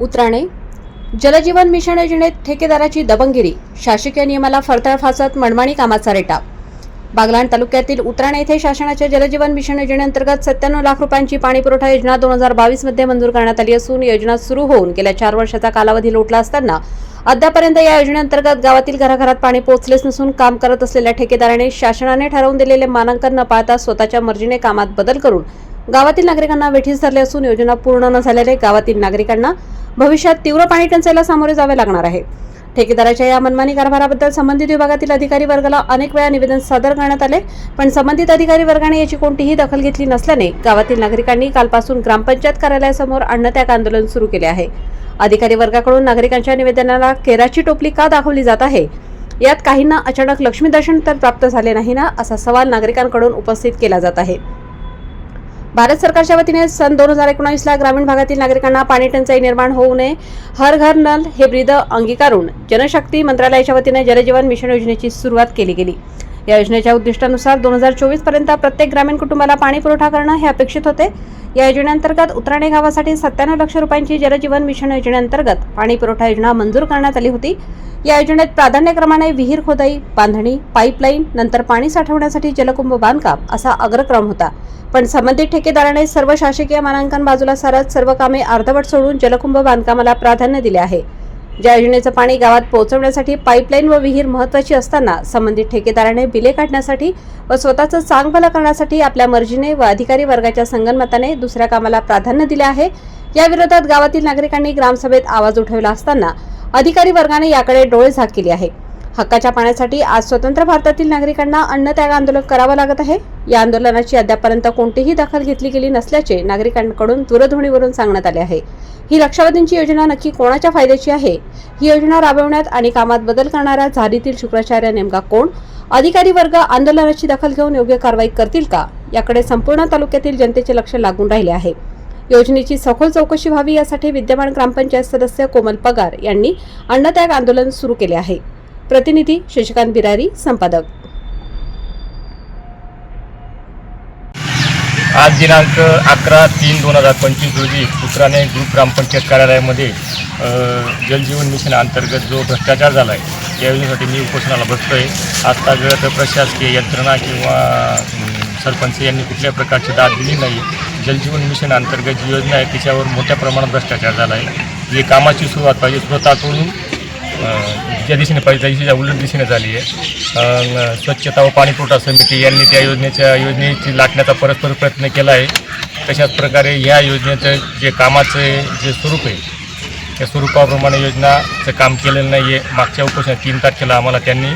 उतराणे. जलजीवन mission योजनेत ठेकेदाराची दबंगिरी शासकीय नियमाला फरतळ फासत मनमाणी कामाचा रेटा. बागलाण तालुक्यातील उतराणे येथे शासनाच्या जलजीवन मिशन योजनेअंतर्गत सत्त्याण्णव लाख रुपयांची पाणीपुरवठा योजना दोन हजार बावीसमध्ये मंजूर करण्यात आली असून योजना सुरू होऊन गेल्या चार वर्षाचा कालावधी लोटला असताना अद्यापर्यंत या योजनेअंतर्गत गावातील घराघरात पाणी पोहोचलेच नसून काम करत असलेल्या ठेकेदाराने शासनाने ठरवून दिलेले मानांकन न पाळता स्वतःच्या मर्जीने कामात बदल करून गावातील नागरिकांना वेठीस धरले असून योजना पूर्ण न झाल्याने गावातील नागरिकांना भविष्यात तीव्र पाणी टंचाईला सामोरे जावे लागणार आहे. ठेकेदाराच्या या मनमानी कारभाराबद्दल संबंधित विभागातील अधिकारी वर्गाला अनेक वेळा निवेदन सादर करण्यात आले पण संबंधित अधिकारी वर्गाने याची कोणतीही दखल घेतली नसल्याने गावातील नागरिकांनी कालपासून ग्रामपंचायत कार्यालयासमोर अन्नत्याग आंदोलन सुरू केले आहे. अधिकारी वर्गाकडून नागरिकांच्या निवेदनाला केराची टोपली का दाखवली जात आहे? यात काहींना अचानक लक्ष्मी दर्शन तर प्राप्त झाले नाही ना असा सवाल नागरिकांकडून उपस्थित केला जात आहे. भारत सरकारच्या वतीने सन दोन हजार एकोणावीसला ग्रामीण भागातील नागरिकांना पाणी टंचाई निर्माण होऊ नये हर घर नल हे ब्रीद अंगीकारून जनशक्ती मंत्रालयाच्या वतीने जलजीवन मिशन योजनेची सुरुवात केली गेली. या योजनेच्या उद्दिष्टानुसार दोन हजार चोवीसपर्यंत प्रत्येक ग्रामीण कुटुंबाला पाणी पुरवठा करणं हे अपेक्षित होते. या योजनेअंतर्गत उतराणे गावासाठी सत्त्याण्णव लक्ष रुपयांची जलजीवन मिशन योजनेअंतर्गत पाणी पुरवठा योजना मंजूर करण्यात आली होती. या योजनेत प्राधान्यक्रमाने विहीर खोदाई बांधणी पाईपलाईन नंतर पाणी साठवण्यासाठी जलकुंभ बांधकाम असा अग्रक्रम होता. पण संबंधित ठेकेदाराने सर्व शासकीय मानांकन बाजूला सारत सर्व कामे अर्धवट सोडून जलकुंभ बांधकामाला प्राधान्य दिले आहे. ज्या योजनेचं पाणी गावात पोहोचवण्यासाठी पाईपलाईन व विहीर महत्वाची असताना संबंधित ठेकेदाराने बिले काढण्यासाठी व स्वतःचं चांगभलं करण्यासाठी आपल्या मर्जीने व अधिकारी वर्गाच्या संगनमताने दुसऱ्या कामाला प्राधान्य दिले आहे. याविरोधात गावातील नागरिकांनी ग्रामसभेत आवाज उठवला असताना अधिकारी वर्गाने याकडे डोळे झाक केली आहे हक्काच्या पाण्यासाठी आज स्वतंत्र भारतातील नागरिकांना अन्नत्याग आंदोलन करावं लागत आहे. या आंदोलनाची अद्यापर्यंत कोणतीही दखल घेतली गेली नसल्याचे नागरिकांकडून दूरध्वनीवरून सांगण्यात आले आहे. ही लक्षावधींची योजना नक्की कोणाच्या फायद्याची आहे? ही योजना राबवण्यात आणि कामात बदल करणाऱ्या झारीतील शुक्राचार्य नेमका कोण? अधिकारी वर्ग आंदोलनाची दखल घेऊन योग्य कारवाई करतील का? याकडे संपूर्ण तालुक्यातील जनतेचे लक्ष लागून राहिले आहे. योजनेची सखोल चौकशी व्हावी यासाठी विद्यमान ग्रामपंचायत सदस्य कोमल पगार यांनी अन्नत्याग आंदोलन सुरू केले आहे. प्रतिनिधी शशिकांत बिरारी संपादक. आज दिनांक अकरा तीन दोन हजार पंचवीस रोजी उतराणे ग्रुप ग्रामपंचायत कार्यालयामध्ये जलजीवन मिशन अंतर्गत जो भ्रष्टाचार झाला आहे या योजनेसाठी मी उपोषणाला बसतो आहे आत्तागत प्रशासकीय यंत्रणा किंवा सरपंच यांनी कुठल्या प्रकारची दाद दिली नाही जलजीवन मिशन अंतर्गत जी योजना आहे तिच्यावर मोठ्या प्रमाणात भ्रष्टाचार झाला आहे ही कामाची सुरुवात पाहिजे स्वतःकडून ज्या दिशेने पाहिजे त्या दिशेच्या उलट दिशेने झाली आहे स्वच्छता व पाणीपुरवठा समिती यांनी त्या योजनेच्या योजनेची लाटण्याचा परस्पर प्रयत्न केला आहे. तशाच प्रकारे ह्या योजनेचं जे कामाचं जे स्वरूप आहे त्या स्वरूपाप्रमाणे योजनाचं काम केलेलं नाही आहे मागच्या उपोषणात तीन तारखेला आम्हाला त्यांनी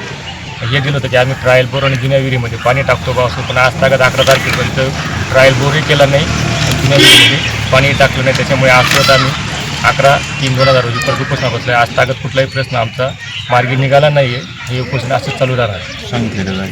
हे दिलं होतं की आम्ही ट्रायल बोर आणि जुन्या विहिरीमध्ये पाणी टाकतो बा असं. पण आज तागत अकरा तारखेपर्यंत ट्रायल बोरही केला नाही. जुन्या विहिरीमध्ये पाणी टाकलं नाही. त्याच्यामुळे आज आम्ही अकरा तीन दोन हजार रोजी परत उपोषणा बसला. आहे आज तागत कुठलाही प्रश्न आमचा मार्गी निघाला नाही आहे हे उपोषण असंच चालू राहणार. सांगितलेलं